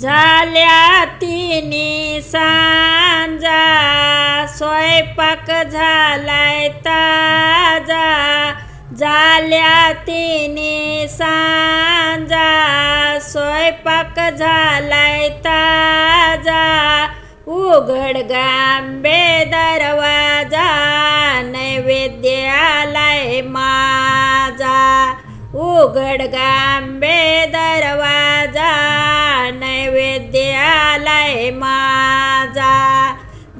झाल्या तिन्ही सांजा. स्वयंपाक झालाय ताजा. झाल्या तिन्ही सांजा. स्वयंपाक झालाय ताजा. उघड गांबे दरवाजा. नैवेद्य आलाय माझा. उघड गांबे दरवाजा.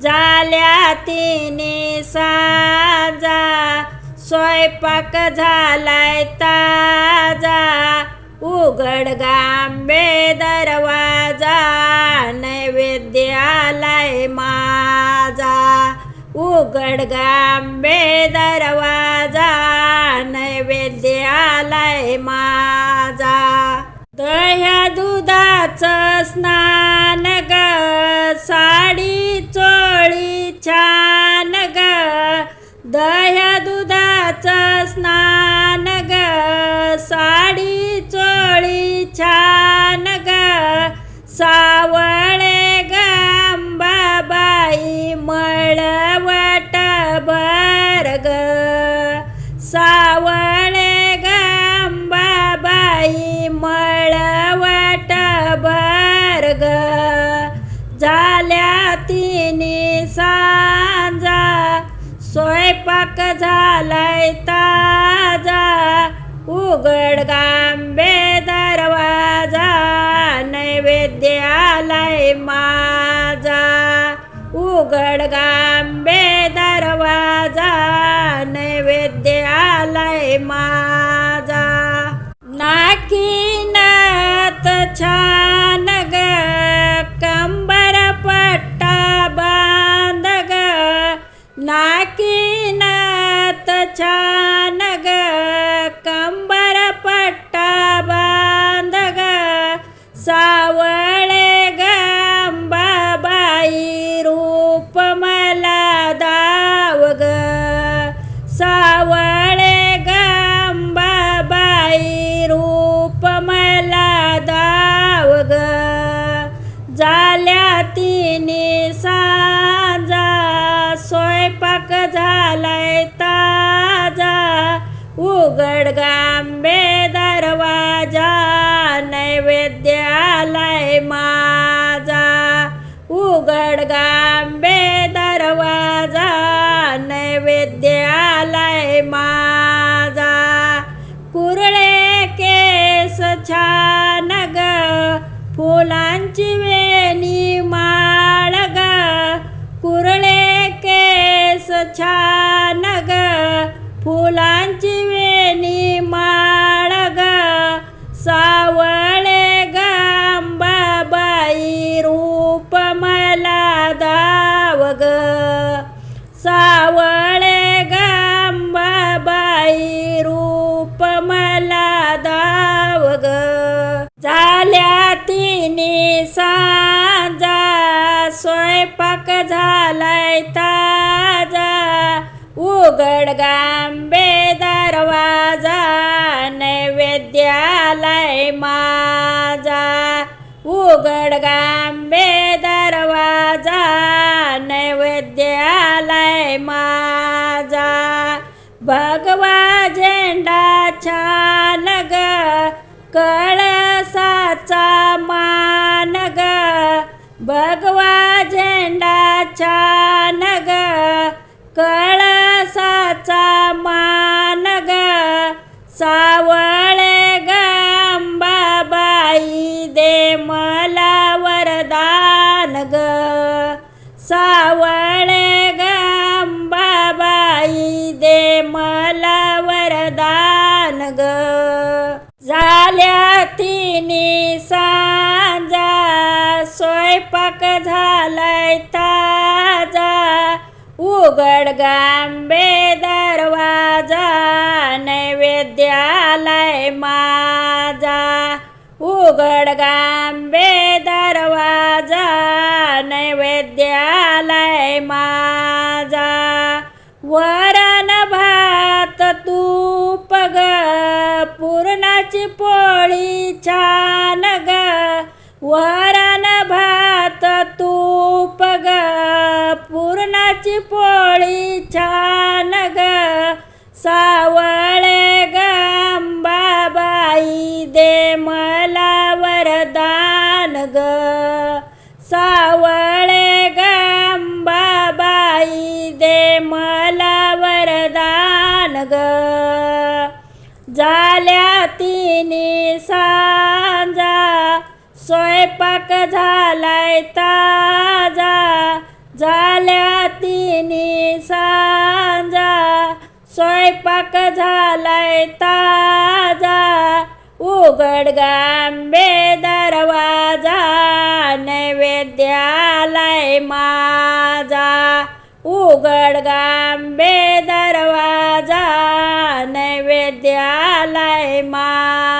झाल्या तिने साजा स्वयंपाक झालाय ताजा. उघड गांबे दरवाजा नैवेद्य आलाय माझा. उघड गांबे दरवाजा नैवेद्य आलाय माझा. दह्या दुधाचं स्नान ग साडी छान ग दह्या दुधाचं स्नान. झालाय ताजा. उघड गांबे दरवाजा नैवेद्य आलाय माझा. उघड गांबे दरवाजा नैवेद्य आलाय माझा. नाकीनात छान ग कंबर पट्टा बांध ग. नाकी ग कंबर पट्टा बांध ग सावळ गांबे दरवाजा नैवेद्य आलाय माझा. कुरळे केस छान ग फुलांची वेणी माळ ग. कुरळे केस छान ग पाक झालाय ताजा. उघड गांबे दरवाजा नैवेद्यालय माझा. उघड गांबे दरवाजा नैवेद्यालय माजा माझा. भगवा झेंडा छा झेंडा छान कळसाचा मानग ग सावळे गांबाबाई दे मला वरदान ग सावळे गांबाबाई दे मला वरदान ग झाल्या तिने सांजा स्वयंपाक झालाय ता उघड गांबे दरवाजा नैवेद्यालय माझा. उघड गांबे दरवाजा नैवेद्यालय माझा. वरण भात तूप ग पूर्णाची पोळी छान ग. वरण भात तूप ग पुरणाची पोळी छान ग सावळे गंबाबाई दे मला वरदान ग. सावळे गंबाबाई दे मला वरदान ग. झाल्या तिने सांजा स्वयंपाक झालाय ताजा. झाल्या तिन्ही सांजा स्वयंपाक झालाय ताजा. उघड गांबे दरवाजा नैवेद्यालय माझा. उघड गांबे दरवाजा नैवेद्यालय माझा